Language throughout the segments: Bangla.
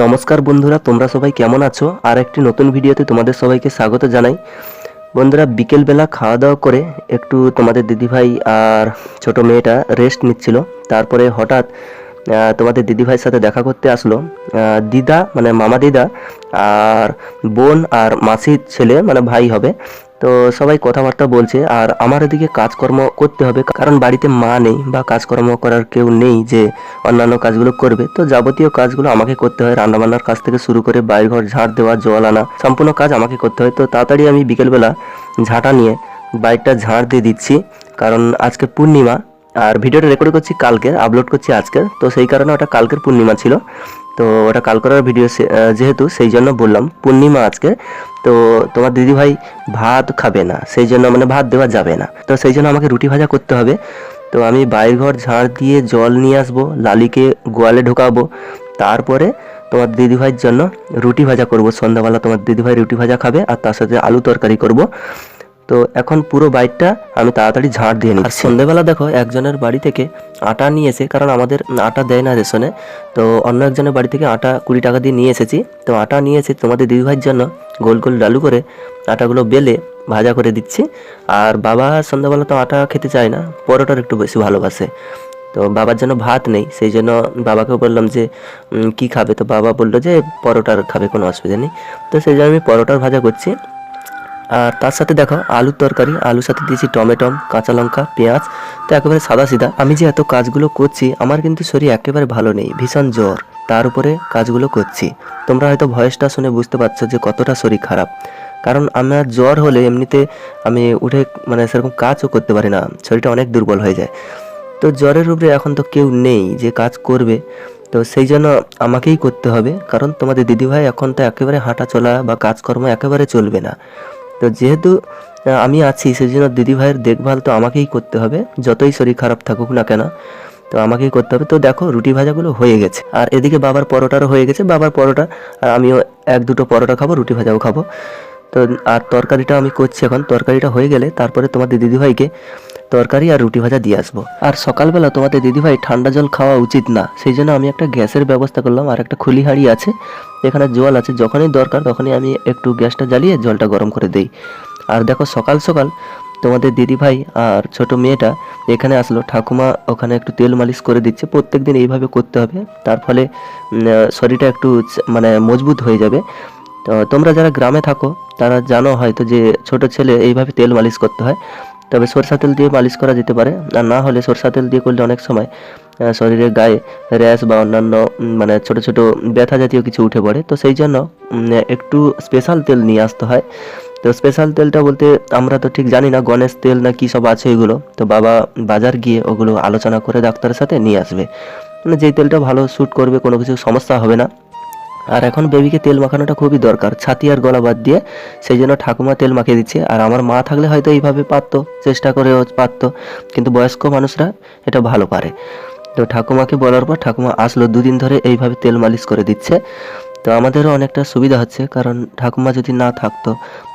নমস্কার বন্ধুরা, তোমরা সবাই কেমন আছো? আর একটি নতুন ভিডিওতে তোমাদের সবাইকে স্বাগত জানাই। বন্ধুরা, বিকেলবেলা খাওয়া দাওয়া করে একটু তোমাদের দিদিভাই আর ছোট মেয়েটা রেস্ট নিচ্ছিল। তারপরে হঠাৎ তোমাদের দিদিভাইয়ের সাথে দেখা করতে আসলো। দিদা মানে মামা দিদা আর বোন আর মাসির ছেলে মানে ভাই হবে। তো সবাই কথাবার্তা বলছে, আর আমার এদিকে কাজকর্ম করতে হবে, কারণ বাড়িতে মা নেই বা কাজকর্ম করার কেউ নেই যে অন্যান্য কাজগুলো করবে। তো যাবতীয় কাজগুলো আমাকে করতে হয়, রান্নাবান্নার কাজ থেকে শুরু করে বাড়িঘর, ঝাড় দেওয়া, জল আনা, সম্পূর্ণ কাজ আমাকে করতে হয়। তো তাড়াতাড়ি আমি বিকেলবেলা ঝাঁটা নিয়ে বাড়িটা ঝাড় দিয়ে দিচ্ছি, কারণ আজকে পূর্ণিমা, আর ভিডিওটা রেকর্ড করছি কালকে আপলোড করছি আজকে তো সেই কারণে ওটা কালকের পূর্ণিমা ছিল। তো ওটা কাল করার ভিডিও যেহেতু, সেই জন্য বললাম, পূর্ণিমা আজকে, তো তোমার দিদিভাই ভাত খাবে না, সেই জন্য মানে ভাত দেওয়া যাবে না। তো সেই জন্য আমাকে রুটি ভাজা করতে হবে। তো আমি বাইরের ঘর ঝাড় দিয়ে জল নিয়ে আসব, লালিকে গোয়ালে ঢোকাবো, তারপরে তোমার দিদিভাইয়ের জন্য রুটি ভাজা করব। সন্ধ্যাবেলা তোমার দিদিভাই রুটি ভাজা খাবে, আর তার সাথে আলু তরকারি করব। তো এখন পুরো বাইকটা আমি তাড়াতাড়ি ঝাড় দিয়ে নিই আর সন্ধ্যেবেলা দেখো একজনের বাড়ি থেকে আটা নিয়ে এসে কারণ আমাদের আটা দেয় না রেশনে তো অন্য একজনের বাড়ি থেকে আটা কুড়ি টাকা দিয়ে নিয়ে এসেছি। তো আটা নিয়ে এসে তোমাদের দিদিভাইয়ের জন্য গোল গোল ডালু করে আটাগুলো বেলে ভাজা করে দিচ্ছি। আর বাবা সন্ধ্যাবেলা তো আটা খেতে চায় না পরোটার একটু বেশি ভালোবাসে। তো বাবার জন্য ভাত নেই সেই জন্য বাবাকেও বললাম যে কি খাবে? তো বাবা বলল যে পরোটার খাবে কোনো অসুবিধা নেই। তো সেই জন্য আমি পরোটার ভাজা করছি। আর তার সাথে দেখো আলুর তরকারি, আলুর সাথে দিয়েছি টমেটো, কাঁচা লঙ্কা, পেঁয়াজ। তো একেবারে সাদা সিধা আমি যে এত কাজগুলো করছি, আমার কিন্তু শরীর একেবারে ভালো নেই, ভীষণ জ্বর। তার উপরে কাজগুলো করছি। তোমরা হয়তো ভয়েসটা শুনে বুঝতে পারছ যে কতটা শরীর খারাপ। কারণ আমার জ্বর হলে এমনিতে আমি উঠে মানে সেরকম কাজও করতে পারি না, শরীরটা অনেক দুর্বল হয়ে যায়। তো জ্বরের উপরে এখন তো কেউ নেই যে কাজ করবে। তো সেই জন্য আমাকেই করতে হবে। কারণ তোমাদের দিদিভাই এখন তো একেবারে হাঁটা চলা বা কাজকর্ম একেবারে চলবে না। তো যেহেতু আমি আছি সেই জন্য দিদি ভাইয়ের দেখভাল তো আমাকেই করতে হবে। যতই শরীর খারাপ থাকুক না কেন, তো আমাকেই করতে হবে। তো দেখো, রুটি ভাজাগুলো হয়ে গেছে। আর এদিকে বাবার পরোটারও হয়ে গেছে। বাবার পরোটা, আর আমিও এক দুটো পরোটা খাব, রুটি ভাজাও খাব। তো, আর তরকারিটা আমি করছি এখন। তরকারিটা হয়ে গেলে তারপরে তোমাদের দিদিভাইকে তরকারি আর রুটি ভাজা দিয়ে আসব। আর সকালবেলা তোমাদের দিদিভাই ঠান্ডা জল খাওয়া উচিত না, সেই জন্য আমি একটা গ্যাসের ব্যবস্থা করলাম, আর একটা খুলি হাঁড়ি আছে। এখানে জল আছে, যখনই দরকার তখনই আমি একটু গ্যাসটা জ্বালিয়ে জলটা গরম করে দেই। আর দেখো সকাল সকাল তোমাদের দিদিভাই আর ছোট মেয়েটা এখানে আসলো। ঠাকুমা ওখানে একটু তেল মালিশ করে দিচ্ছে। প্রত্যেকদিন এইভাবে করতে হবে। তার ফলে শরীরটা একটু মানে মজবুত হয়ে যাবে। তো তোমরা যারা গ্রামে থাকো তারা জানো হয়তো যে ছোট ছেলে এইভাবে তেল মালিশ করতে হয়। তবে সরষা তেল দিয়ে মালিশ করা যেতে পারে। আর না হলে সরষা তেল দিয়ে করলে অনেক সময় আহ, শরীরের গায়ে র্যাশ বা অন্যান্য মানে ছোট ছোট ব্যথা জাতীয় কিছু উঠে পড়ে। তো সেই জন্য একটু স্পেশাল তেল নিয়ে আসতে হয়। তো স্পেশাল তেলটা বলতে আমরা তো ঠিক জানি না গণেশ তেল না কি সব আছে এগুলো। তো বাবা বাজার গিয়ে ওগুলো আলোচনা করে ডাক্তারের সাথে নিয়ে আসবে। মানে যেই তেলটা ভালো শ্যুট করবে কোনো কিছু সমস্যা হবে না। আর এখন বেবিকে তেল মাখানোটা খুবই দরকার। ছাতি আর গলা বাদ দিয়ে সেই জন্য ঠাকুমা তেল মাখিয়ে দিচ্ছে। আর আমার মা থাকলে হয়তো এইভাবে পারতো, চেষ্টা করেও পারতো। কিন্তু বয়স্ক মানুষরা এটা ভালো পারে। তো ঠাকুমাকে বলার পর ঠাকুমা আসলো দুদিন ধরে এইভাবে তেল মালিশ করে দিচ্ছে। তো আমাদেরও অনেকটা সুবিধা হচ্ছে, কারণ ঠাকুমা যদি না থাকতো,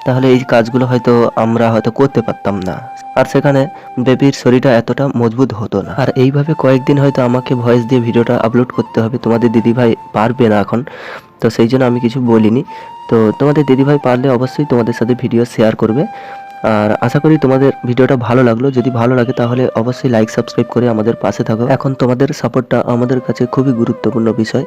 তাহলে এই কাজগুলো হয়তো আমরা হয়তো করতে পারতাম না। আর সেখানে বেবির শরীরটা এতটা মজবুত হতো না। আর এইভাবে কয়েকদিন হয়তো আমাকে ভয়েস দিয়ে ভিডিওটা আপলোড করতে হবে। তোমাদের দিদিভাই পারবে না এখন, তো সেই জন্য আমি কিছু বলিনি। তো তোমাদের দিদিভাই পারলে অবশ্যই তোমাদের সাথে ভিডিও শেয়ার করবে। আর আশা করি তোমাদের ভিডিওটা ভালো লাগল। যদি ভালো লাগে তাহলে অবশ্যই লাইক সাবস্ক্রাইব করে আমাদের পাশে থাকো। এখন তোমাদের সাপোর্টটা আমাদের কাছে খুবই গুরুত্বপূর্ণ বিষয়।